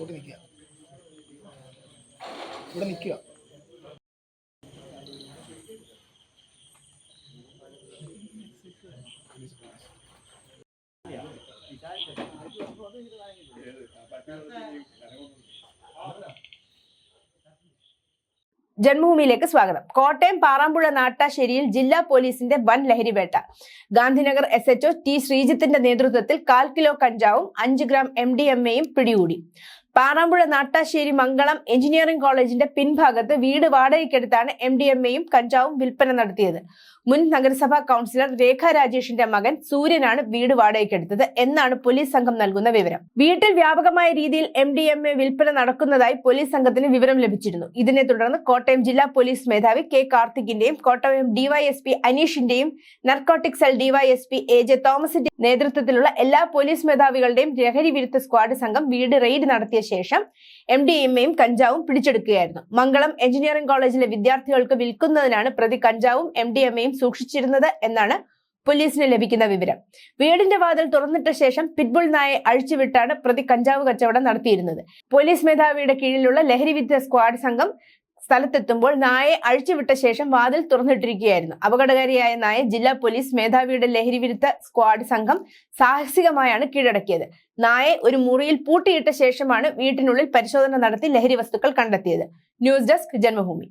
സ്പോട്ടിൽ നിൽക്കുക. ഇവിടെ നിൽക്കുക. ജന്മഭൂമിയിലേക്ക് സ്വാഗതം. കോട്ടയം പാറാമ്പുഴ നാട്ടാശ്ശേരിയിൽ ജില്ലാ പോലീസിന്റെ വൻ ലഹരിവേട്ട. Gandhinagar S H O T ശ്രീജിത്തിന്റെ നേതൃത്വത്തിൽ കാൽ കിലോ കഞ്ചാവും അഞ്ച് ഗ്രാം എം ഡി എം എയും പിടികൂടി. പാറാമ്പുഴ നാട്ടാശ്ശേരി മംഗളം എഞ്ചിനീയറിംഗ് കോളേജിന്റെ പിൻഭാഗത്ത് വീട് വാടകയ്ക്കെടുത്താണ് എം ഡി എം എയും കഞ്ചാവും വിൽപ്പന നടത്തിയത്. മുൻ നഗരസഭാ കൗൺസിലർ രേഖ രാജേഷിന്റെ മകൻ സൂര്യനാണ് വീട് വാടകയ്ക്കെടുത്തത് എന്നാണ് പോലീസ് സംഘം നൽകുന്ന വിവരം. വീട്ടിൽ വ്യാപകമായ രീതിയിൽ എം ഡി എം എ വിൽപ്പന നടക്കുന്നതായി പോലീസ് സംഘത്തിന് വിവരം ലഭിച്ചിരുന്നു. ഇതിനെ തുടർന്ന് കോട്ടയം ജില്ലാ പോലീസ് മേധാവി കെ കാർത്തികിന്റെയും Kottayam DYSP അനീഷിന്റെയും narcotic cell DYSP A J തോമസിന്റെ നേതൃത്വത്തിലുള്ള എല്ലാ പോലീസ് മേധാവികളുടെയും ലഹരി വിരുദ്ധ സ്ക്വാഡ് സംഘം വീട് റെയ്ഡ് നടത്തിയ ശേഷം എം ഡി എം എയും കഞ്ചാവും പിടിച്ചെടുക്കുകയായിരുന്നു. മംഗളം എഞ്ചിനീയറിംഗ് കോളേജിലെ വിദ്യാർത്ഥികൾക്ക് വിൽക്കുന്നതിനാണ് പ്രതി കഞ്ചാവും എം ഡി എം എയും സൂക്ഷിച്ചിരുന്നത് എന്നാണ് പോലീസിന് ലഭിക്കുന്ന വിവരം. വീടിന്റെ വാതിൽ തുറന്നിട്ട ശേഷം പിറ്റ്ബുൾ നായെ അഴിച്ചുവിട്ടാണ് പ്രതി കഞ്ചാവ് കച്ചവടം നടത്തിയിരുന്നത്. പോലീസ് മേധാവിയുടെ കീഴിലുള്ള ലഹരി വിരുദ്ധ സ്ക്വാഡ് സംഘം സ്ഥലത്തെത്തുമ്പോൾ നായെ അഴിച്ചുവിട്ട ശേഷം വാതിൽ തുറന്നിട്ടിരിക്കുകയായിരുന്നു. അപകടകാരിയായ നായ ജില്ലാ പോലീസ് മേധാവിയുടെ ലഹരി വിരുദ്ധ സ്ക്വാഡ് സംഘം സാഹസികമായാണ് കീഴടക്കിയത്. നായെ ഒരു മുറിയിൽ പൂട്ടിയിട്ട ശേഷമാണ് വീട്ടിനുള്ളിൽ പരിശോധന നടത്തി ലഹരി വസ്തുക്കൾ കണ്ടെത്തിയത്. News desk Janmabhumi.